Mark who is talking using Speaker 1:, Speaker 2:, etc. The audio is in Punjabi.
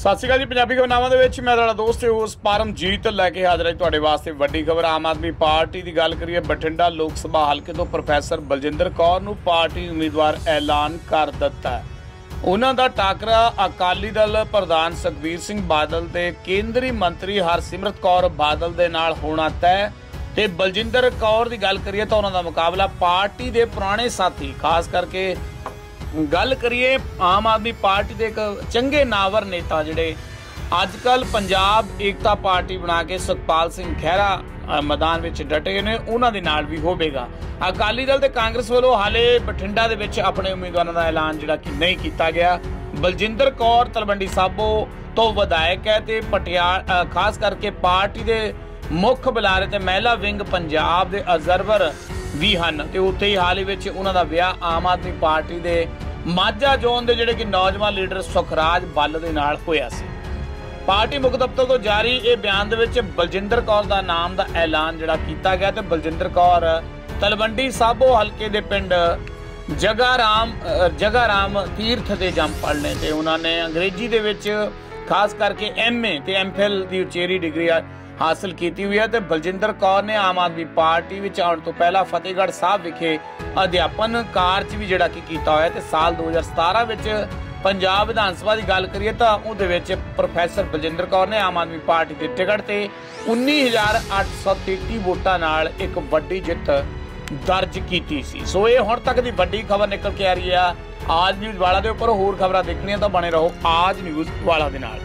Speaker 1: ਸਤਿ ਸ਼੍ਰੀ ਅਕਾਲ ਜੀ, ਪੰਜਾਬੀ ਖਬਰਨਾਮਾ ਦੇ ਵਿੱਚ ਮੈਂ ਤੁਹਾਡਾ ਦੋਸਤ ਹੋਸ ਪਰਮਜੀਤ ਲੈ ਕੇ ਹਾਜ਼ਰ ਹਾਂ ਤੁਹਾਡੇ ਵਾਸਤੇ ਵੱਡੀ ਖਬਰ। ਆਮ ਆਦਮੀ ਪਾਰਟੀ ਦੀ ਗੱਲ ਕਰੀਏ, ਬਠਿੰਡਾ ਲੋਕ ਸਭਾ ਹਲਕੇ ਤੋਂ ਪ੍ਰੋਫੈਸਰ ਬਲਜਿੰਦਰ ਕੌਰ ਨੂੰ ਪਾਰਟੀ ਉਮੀਦਵਾਰ ਐਲਾਨ ਕਰ ਦਿੱਤਾ ਹੈ। ਉਹਨਾਂ ਦਾ ਟਾਕਰਾ ਅਕਾਲੀ ਦਲ ਪ੍ਰਧਾਨ ਸੁਖਬੀਰ ਸਿੰਘ ਬਾਦਲ ਤੇ ਕੇਂਦਰੀ ਮੰਤਰੀ ਹਰਸਿਮਰਤ ਕੌਰ ਬਾਦਲ ਦੇ ਨਾਲ ਹੋਣਾ ਤੈਅ ਤੇ ਬਲਜਿੰਦਰ ਕੌਰ ਦੀ ਗੱਲ ਕਰੀਏ ਤਾਂ ਉਹਨਾਂ ਦਾ ਮੁਕਾਬਲਾ ਪਾਰਟੀ ਦੇ ਪੁਰਾਣੇ ਸਾਥੀ, ਖਾਸ ਕਰਕੇ ਗੱਲ ਕਰੀਏ ਆਮ ਆਦਮੀ ਪਾਰਟੀ ਦੇ ਇੱਕ ਚੰਗੇ ਨਾਵਰ ਨੇਤਾ ਜਿਹੜੇ ਅੱਜ ਕੱਲ ਪੰਜਾਬ ਏਕਤਾ ਪਾਰਟੀ ਬਣਾ ਕੇ ਸੁਖਪਾਲ ਸਿੰਘ ਖਹਿਰਾ ਮੈਦਾਨ ਵਿੱਚ ਡਟੇ ਨੇ, ਉਹਨਾਂ ਦੇ ਨਾਲ ਵੀ ਹੋਵੇਗਾ। ਅਕਾਲੀ ਦਲ ਤੇ ਕਾਂਗਰਸ ਵੱਲੋਂ ਹਾਲੇ ਬਠਿੰਡਾ ਦੇ ਵਿੱਚ ਆਪਣੇ ਉਮੀਦਵਾਰਾਂ ਦਾ ਐਲਾਨ ਜਿਹੜਾ ਕਿ ਨਹੀਂ ਕੀਤਾ ਗਿਆ। ਬਲਜਿੰਦਰ ਕੌਰ, ਤਲਵੰਡੀ ਸਾਬੋ ਤੋਂ ਵਿਧਾਇਕ ਹੈ ਤੇ ਪਟਿਆਲ ਖਾਸ ਕਰਕੇ ਪਾਰਟੀ ਦੇ ਮੁੱਖ ਬੁਲਾਰੇ ਤੇ ਮਹਿਲਾ ਵਿੰਗ ਪੰਜਾਬ ਦੇ ਅਬਜ਼ਰਵਰ ਵੀ ਹਨ ਤੇ ਉੱਥੇ ਹੀ ਹਾਲ ਹੀ ਵਿੱਚ ਉਹਨਾਂ ਦਾ ਵਿਆਹ ਆਮ ਆਦਮੀ ਪਾਰਟੀ ਦੇ ਮਾਝਾ ਜ਼ੋਨ ਦੇ ਜਿਹੜੇ ਕਿ ਨੌਜਵਾਨ ਲੀਡਰ ਸੁਖਰਾਜ ਬੱਲ ਦੇ ਨਾਲ ਹੋਇਆ ਸੀ। ਪਾਰਟੀ ਮੁੱਖ ਦਫ਼ਤਰ ਤੋਂ ਜਾਰੀ ਇਹ ਬਿਆਨ ਦੇ ਵਿੱਚ ਬਲਜਿੰਦਰ ਕੌਰ ਦਾ ਨਾਮ ਦਾ ਐਲਾਨ ਜਿਹੜਾ ਕੀਤਾ ਗਿਆ ਤੇ ਬਲਜਿੰਦਰ ਕੌਰ ਤਲਵੰਡੀ ਸਾਬੋ ਹਲਕੇ ਦੇ ਪਿੰਡ ਜਗਾਰਾਮ ਅ, ਜਗਾਰਾਮ ਤੀਰਥ ਦੇ ਜੰਮ ਨੇ ਤੇ ਉਹਨਾਂ ਨੇ ਅੰਗਰੇਜ਼ੀ ਦੇ ਵਿੱਚ ਖਾਸ ਕਰਕੇ ਐਮਏ ਤੇ ਐਮਫਿਲ ਦੀ ਉਚੇਰੀ ਡਿਗਰੀ ਹਾਸਲ ਕੀਤੀ ਹੋਈ ਹੈ ਤੇ ਬਲਜਿੰਦਰ ਕੌਰ ਨੇ ਆਮ ਆਦਮੀ ਪਾਰਟੀ ਵਿੱਚ ਆਉਣ ਤੋਂ ਪਹਿਲਾਂ ਫਤਿਹਗੜ੍ਹ ਸਾਹਿਬ ਵਿਖੇ ਅਧਿਆਪਨ ਕਾਰਜ ਵੀ ਜਿਹੜਾ ਕਿ ਕੀਤਾ ਹੋਇਆ ਤੇ ਸਾਲ 2017 ਵਿੱਚ ਪੰਜਾਬ ਵਿਧਾਨ ਸਭਾ ਦੀ ਗੱਲ ਕਰੀਏ ਤਾਂ ਉਹਦੇ ਵਿੱਚ ਪ੍ਰੋਫੈਸਰ ਬਲਜਿੰਦਰ ਕੌਰ ਨੇ ਆਮ ਆਦਮੀ ਪਾਰਟੀ ਦੇ ਟਿਕਟ ਤੇ 19833 ਵੋਟਾਂ ਨਾਲ ਇੱਕ ਵੱਡੀ ਜਿੱਤ ਦਰਜ ਕੀਤੀ ਸੀ। ਸੋ ਇਹ ਹੁਣ ਤੱਕ ਦੀ ਵੱਡੀ ਖਬਰ ਨਿਕਲ ਕੇ ਆ ਰਹੀ ਆ। ਆਜ ਨਿਊਜ਼ ਵਾਲਾ ਦੇ ਉੱਪਰ ਹੋਰ ਖਬਰਾਂ ਦੇਖਣੀਆਂ ਤਾਂ ਬਣੇ ਰਹੋ ਆਜ ਨਿਊਜ਼ ਵਾਲਾ ਦੇ ਨਾਲ।